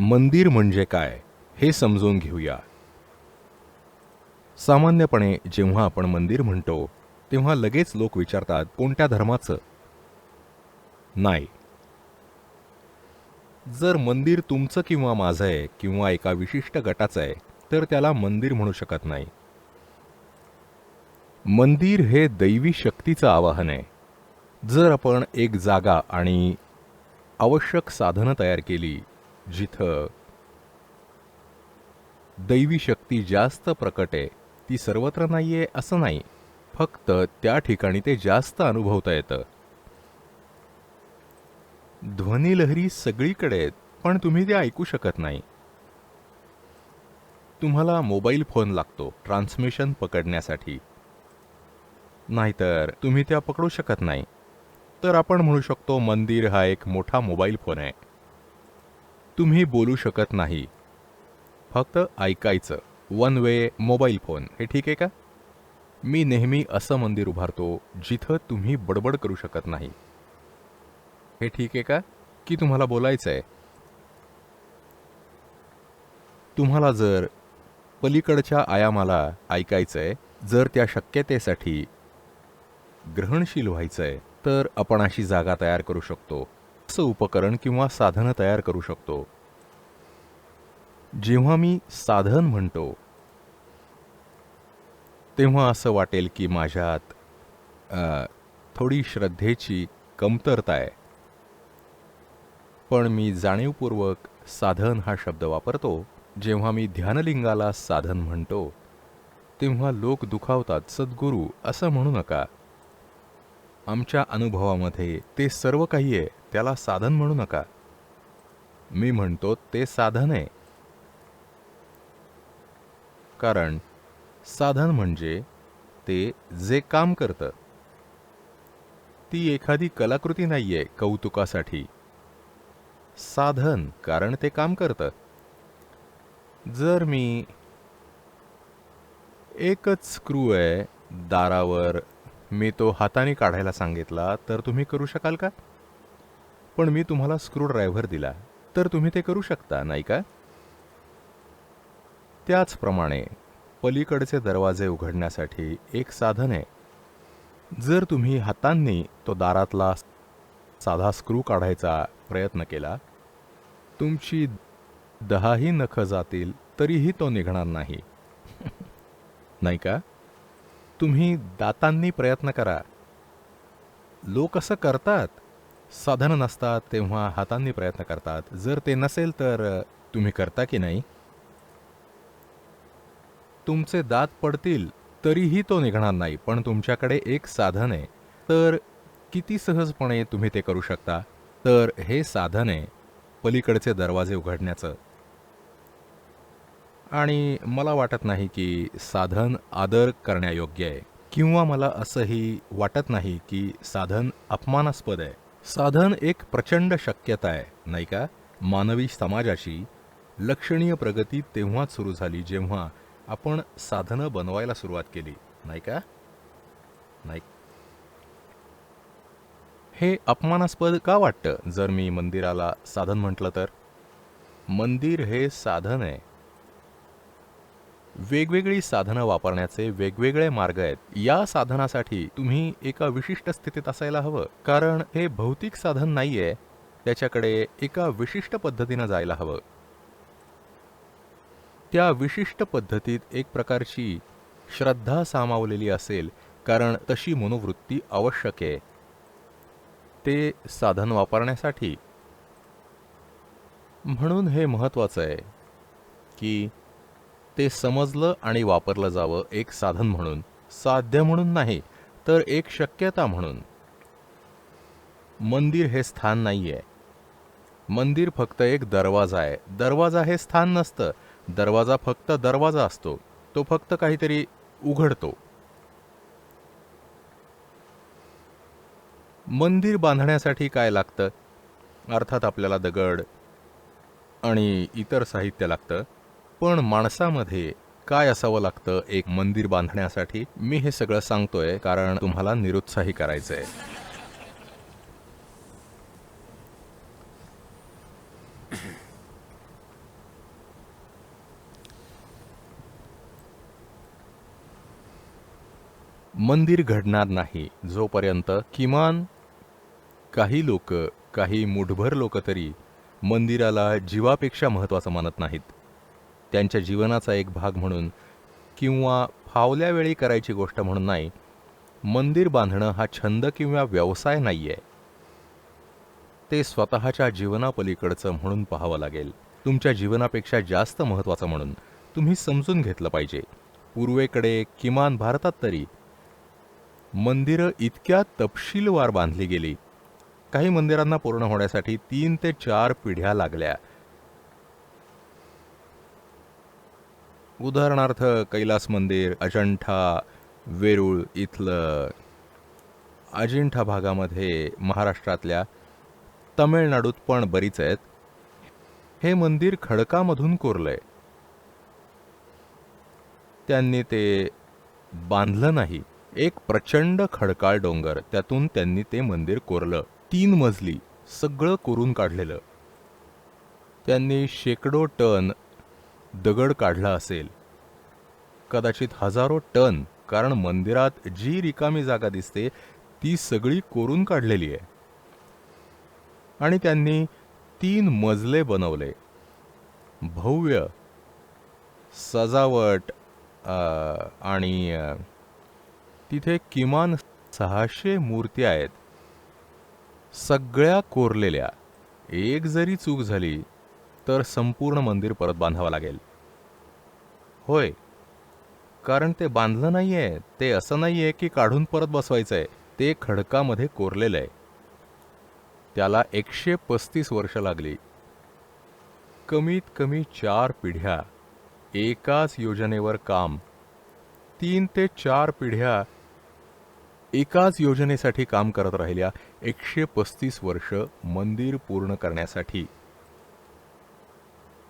मंदिर म्हणजे काय हे समजून घेऊया. सामान्यपणे जेव्हा आपण मंदिर म्हणतो तेव्हा लगेच लोक विचारतात कोणत्या धर्माचं? नाही. जर मंदिर तुमचं किंवा माझं आहे किंवा एका विशिष्ट गटाचं आहे तर त्याला मंदिर म्हणू शकत नाही. मंदिर हे दैवी शक्तीचं आवाहन आहे. जर आपण एक जागा आणि आवश्यक साधनं तयार केली जिथं दैवी शक्ती जास्त प्रकट आहे ती सर्वत्र नाहीये असं नाही. फक्त त्या ठिकाणी ते जास्त अनुभवता येतं. ध्वनिलहरी सगळीकडे आहेत पण तुम्ही ते ऐकू शकत नाही. तुम्हाला मोबाईल फोन लागतो ट्रान्समिशन पकडण्यासाठी. नाहीतर तुम्ही त्या पकडू शकत नाही. तर आपण म्हणू शकतो मंदिर हा एक मोठा मोबाईल फोन आहे. तुम्ही बोलू शकत नाही. फक्त ऐकायचं. One way mobile phone. हे ठीक आहे का? मी नेहमी असं मंदिर उभारतो जिथं तुम्ही बडबड करू शकत नाही. हे ठीक आहे का? की तुम्हाला बोलायचं आहे तुम्हाला जर पलीकडच्या आयामाला ऐकायचं आहे जर त्या शक्यतेसाठी ग्रहणशील व्हायचं आहे तर आपण अशी जागा तयार करू शकतो. असं उपकरण किंवा साधनं तयार करू शकतो. जेव्हा मी साधन म्हणतो तेव्हा असं वाटेल की माझ्यात थोडी श्रद्धेची कमतरता आहे. पण मी जाणीवपूर्वक साधन हा शब्द वापरतो. जेव्हा मी ध्यानलिंगाला साधन म्हणतो तेव्हा लोक दुखावतात सद्गुरू असं म्हणू नका. आमच्या अनुभवामध्ये ते सर्व काही आहे. त्याला साधन म्हणू नका. मी म्हणतो ते साधन आहे. कारण साधन म्हणजे ते जे काम करतं. ती एखादी कलाकृती नाहीये कौतुकासाठी. साधन कारण ते काम करतं. जर मी एकच स्क्रू आहे दारावर मी तो हाताने काढायला सांगितला तर तुम्ही करू शकाल का? पण मी तुम्हाला स्क्रू ड्रायव्हर दिला. तर तुम्ही ते करू शकता नाही का? त्याचप्रमाणे पलीकडचे दरवाजे उघडण्यासाठी एक साधन आहे. जर तुम्ही हातांनी तो दारातला साधा स्क्रू काढायचा प्रयत्न केला तुमची दहाही नखं जातील तरीही तो निघणार नाही. नाही का? तुम्ही दातांनी प्रयत्न करा. लोक असं करतात. साधनं नसतात तेव्हा हातांनी प्रयत्न करतात. जर ते नसेल तर तुम्ही करता की नाही? तुमचे दात पडतील तरीही तो निघणार नाही पण तुमच्याकडे एक साधन आहे. तर किती सहजपणे तुम्ही ते करू शकता? तर हे साधन आहे पलीकडचे दरवाजे उघडण्याचं. आणि मला वाटत नाही की साधन आदर करण्यायोग्य आहे. किंवा मला असंही वाटत नाही की साधन अपमानास्पद आहे. साधन एक प्रचंड शक्यता आहे नाही का? मानवी समाजाची लक्षणीय प्रगती तेव्हाच सुरू झाली जेव्हा आपण साधनं बनवायला सुरुवात केली नाही का? नाही. हे अपमानास्पद का वाटतं जर मी मंदिराला साधन म्हटलं तर? मंदिर हे साधन आहे. वेगवेगळी साधनं वापरण्याचे वेगवेगळे मार्ग आहेत. या साधनासाठी तुम्ही एका विशिष्ट स्थितीत असायला हवं. कारण हे भौतिक साधन नाहीये त्याच्याकडे एका विशिष्ट पद्धतीनं जायला हवं. त्या विशिष्ट पद्धतीत एक प्रकारची श्रद्धा सामावलेली असेल कारण तशी मनोवृत्ती आवश्यक आहे. ते साधन वापरण्यासाठी. म्हणून हे महत्वाचं आहे की ते समजलं आणि वापरलं जावं एक साधन म्हणून. साध्य म्हणून नाही तर एक शक्यता म्हणून. मंदिर हे स्थान नाही आहे मंदिर फक्त एक दरवाजा आहे. दरवाजा हे स्थान नसतं. दरवाजा फक्त दरवाजा असतो. तो फक्त काहीतरी उघडतो. मंदिर बांधण्यासाठी काय लागतं? अर्थात आपल्याला दगड आणि इतर साहित्य लागतं. पण माणसामध्ये काय असावं लागतं एक मंदिर बांधण्यासाठी? मी हे सगळं सांगतोय कारण तुम्हाला निरुत्साही करायचंय. मंदिर घडणार नाही जोपर्यंत किमान काही लोक काही मुठभर लोक तरी मंदिराला जीवापेक्षा महत्वाचं मानत नाहीत. त्यांच्या जीवनाचा एक भाग म्हणून किंवा फावल्या वेळी करायची गोष्ट म्हणून नाही मंदिर बांधणं हा छंद किंवा व्यवसाय नाही आहे ते स्वतःच्या जीवनापलीकडचं म्हणून पाहावं लागेल. तुमच्या जीवनापेक्षा जास्त महत्त्वाचं म्हणून तुम्ही समजून घेतलं पाहिजे. पूर्वेकडे किमान भारतात तरी मंदिरं इतक्या तपशीलवार बांधली गेली. काही मंदिरांना पूर्ण होण्यासाठी तीन ते चार पिढ्या लागल्या. उदाहरणार्थ कैलास मंदिर अजंठा वेरूळ इथलं अजिंठा भागामध्ये महाराष्ट्रातल्या तमिळनाडूत पण बरीच आहेत. हे मंदिर खडकामधून कोरलंय. त्यांनी ते बांधलं नाही. एक प्रचंड खडकाळ डोंगर त्यातून त्यांनी ते मंदिर कोरलं. तीन मजली सगळं कोरून काढलेलं. त्यांनी शेकडो टन दगड काढला असेल. कदाचित हजारो टन कारण मंदिरात जी रिकामी जागा दिसते ती सगळी कोरून काढलेली आहे. आणि त्यांनी तीन मजले बनवले. भव्य सजावट आणि तिथे किमान सहाशे मूर्त्या आहेत. सगळ्या कोरलेल्या. एक जरी चूक झाली तर संपूर्ण मंदिर परत बांधावं लागेल. होय. कारण ते बांधलं नाही आहे ते असं नाही आहे की काढून परत बसवायचं आहे ते खडकामध्ये कोरलेलं आहे त्याला एकशे पस्तीस वर्ष लागली. कमीत कमी चार पिढ्या एकाच योजनेवर काम. तीन ते चार पिढ्या एकाच योजनेसाठी काम करत राहिल्या एकशे पस्तीस वर्ष मंदिर पूर्ण करण्यासाठी.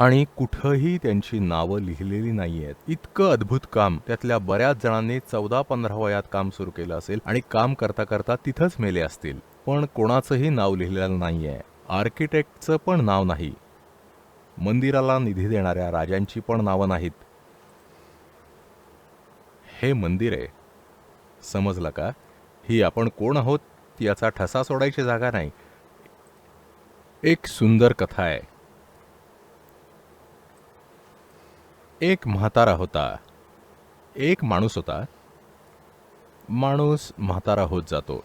आणि कुठंही त्यांची नावं लिहिलेली नाही आहेत इतकं अद्भुत काम. त्यातल्या बऱ्याच जणांनी चौदा पंधरा वयात काम सुरू केलं असेल आणि काम करता करता तिथंच मेले असतील. पण कोणाचंही नाव लिहिलेलं नाही आहे आर्किटेक्टचं पण नाव नाही. मंदिराला निधी देणाऱ्या राजांची पण नावं नाहीत. हे मंदिर आहे. समजलं का? ही आपण कोण आहोत? याचा ठसा सोडायची जागा नाही. एक सुंदर कथा आहे. एक म्हातारा होता. एक माणूस होता. माणूस म्हातारा होत जातो.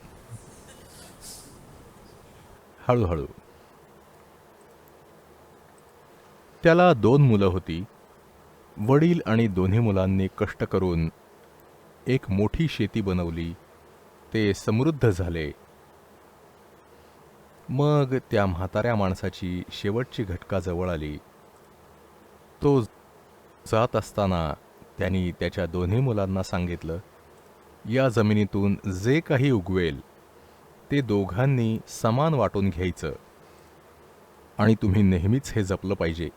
हळूहळू. त्याला दोन मुलं होती. वडील आणि दोन्ही मुलांनी कष्ट करून एक मोठी शेती बनवली. ते समृद्ध झाले. मग त्या म्हाताऱ्या माणसाची शेवटची घटका जवळ आली. तो जात असताना त्यांनी त्याच्या दोन्ही मुलांना सांगितलं या जमिनीतून जे काही उगवेल ते दोघांनी समान वाटून घ्यायचं. आणि तुम्ही नेहमीच हे जपलं पाहिजे.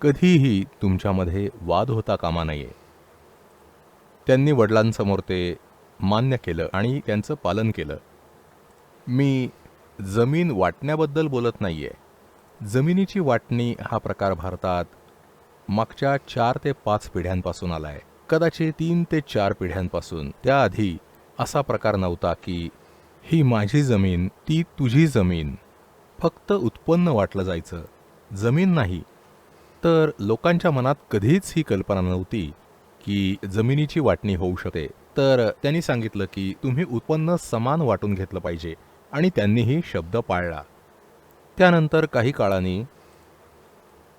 कधीही तुमच्यामध्ये वाद होता कामा नये. त्यांनी वडिलांसमोर ते मान्य केलं आणि त्यांचं पालन केलं. मी जमीन वाटण्याबद्दल बोलत नाही आहे जमिनीची वाटणी हा प्रकार भारतात मागच्या चार ते पाच पिढ्यांपासून आलाय. कदाचित तीन ते चार पिढ्यांपासून. त्याआधी असा प्रकार नव्हता की ही माझी जमीन ती तुझी जमीन. फक्त उत्पन्न वाटलं जायचं. जमीन नाही. तर लोकांच्या मनात कधीच ही कल्पना नव्हती की जमिनीची वाटणी होऊ शकते. तर त्यांनी सांगितलं की तुम्ही उत्पन्न समान वाटून घेतलं पाहिजे. आणि त्यांनीही शब्द पाळला. त्यानंतर काही काळाने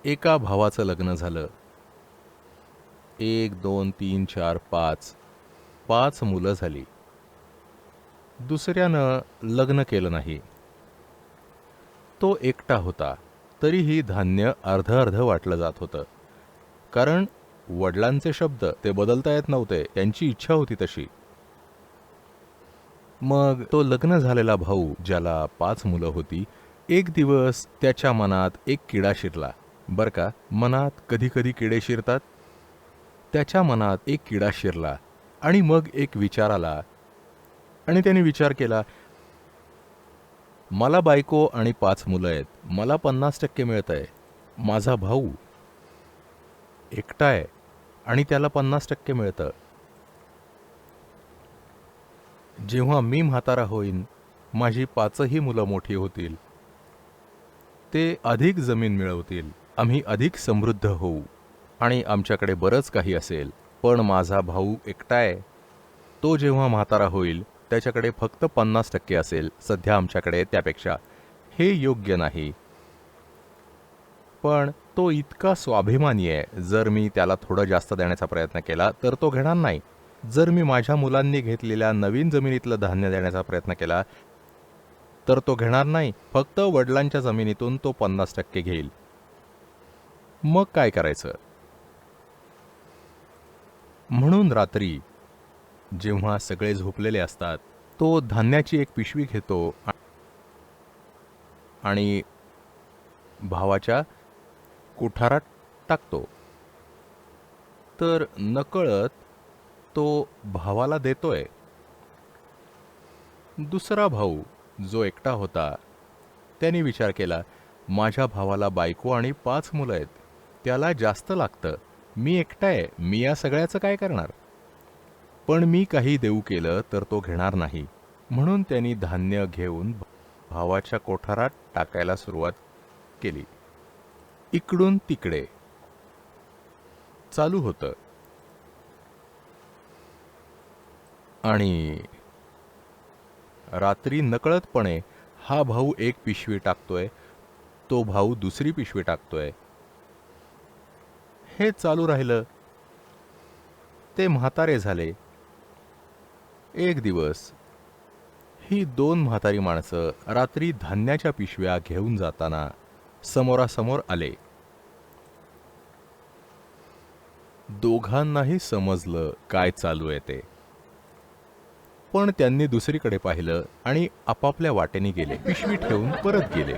एका भावाचं लग्न झालं. एक दोन तीन चार पाच पाच मुलं झाली. दुसऱ्यानं लग्न केलं नाही. तो एकटा होता तरीही धान्य अर्ध अर्ध वाटलं जात होतं. कारण वडिलांचे शब्द ते बदलता येत नव्हते त्यांची इच्छा होती तशी. मग तो लग्न झालेला भाऊ ज्याला पाच मुलं होती एक दिवस त्याच्या मनात एक किडा शिरला. बर का मनात कधी कधी किडे शिरतात? त्याच्या मनात एक किडा शिरला आणि मग एक विचार आला. आणि त्याने विचार केला मला बायको आणि पाच मुलं आहेत. मला पन्नास टक्के मिळत आहे माझा भाऊ एकटा आहे आणि त्याला पन्नास टक्के मिळतं. जेव्हा मी म्हातारा होईन माझी पाचही मुलं मोठी होतील. ते अधिक जमीन मिळवतील. आम्ही अधिक समृद्ध होऊ. आणि आमच्याकडे बरंच काही असेल पण माझा भाऊ एकटा आहे. तो जेव्हा म्हातारा होईल त्याच्याकडे फक्त पन्नास टक्के असेल सध्या आमच्याकडे त्यापेक्षा हे योग्य नाही. पण तो इतका स्वाभिमानी आहे जर मी त्याला थोडं जास्त देण्याचा प्रयत्न केला तर तो घेणार नाही. जर मी माझ्या मुलांनी घेतलेल्या नवीन जमिनीतलं धान्य देण्याचा प्रयत्न केला तर तो घेणार नाही. फक्त वडिलांच्या जमिनीतून तो पन्नास टक्के घेईल. मग काय करायचं? म्हणून रात्री जेव्हा सगळे झोपलेले असतात तो धान्याची एक पिशवी घेतो आणि भावाच्या कुठारात टाकतो. तर नकळत तो भावाला देतोय. दुसरा भाऊ जो एकटा होता त्याने विचार केला माझ्या भावाला बायको आणि पाच मुलं आहेत. त्याला जास्त लागतं. मी एकटा आहे मी या सगळ्याचं काय करणार? पण मी काही देऊ केलं तर तो घेणार नाही. म्हणून त्यांनी धान्य घेऊन भावाच्या कोठारात टाकायला सुरुवात केली. इकडून तिकडे. चालू होतं. आणि रात्री नकळतपणे हा भाऊ एक पिशवी टाकतोय. तो भाऊ दुसरी पिशवी टाकतोय. हे चालू राहिलं. ते म्हातारे झाले. एक दिवस ही दोन म्हातारी माणसं रात्री धान्याच्या पिशव्या घेऊन जाताना समोरासमोर आले. दोघांनाही समजलं काय चालू आहे ते. पण त्यांनी दुसरीकडे पाहिलं आणि आपापल्या वाटेने गेले. पिशवी ठेवून परत गेले.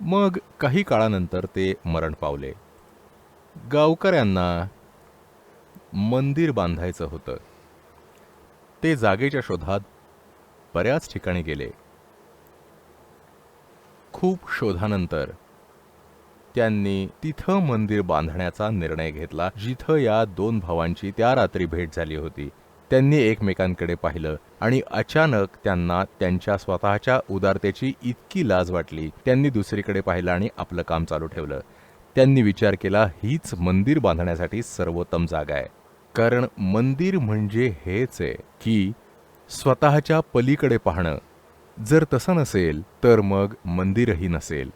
मग काही काळानंतर ते मरण पावले. गावकऱ्यांना मंदिर बांधायचं होतं. ते जागेच्या शोधात बऱ्याच ठिकाणी गेले. खूप शोधानंतर त्यांनी तिथं मंदिर बांधण्याचा निर्णय घेतला जिथं या दोन भावांची त्या रात्री भेट झाली होती. त्यांनी एकमेकांकडे पाहिलं आणि अचानक त्यांना त्यांच्या स्वतःच्या उदारतेची इतकी लाज वाटली. त्यांनी दुसरीकडे पाहिलं आणि आपलं काम चालू ठेवलं. त्यांनी विचार केला हीच मंदिर बांधण्यासाठी सर्वोत्तम जागा आहे. कारण मंदिर म्हणजे हेच आहे की स्वतःच्या पलीकडे पाहणं. जर तसं नसेल तर मग मंदिरही नसेल.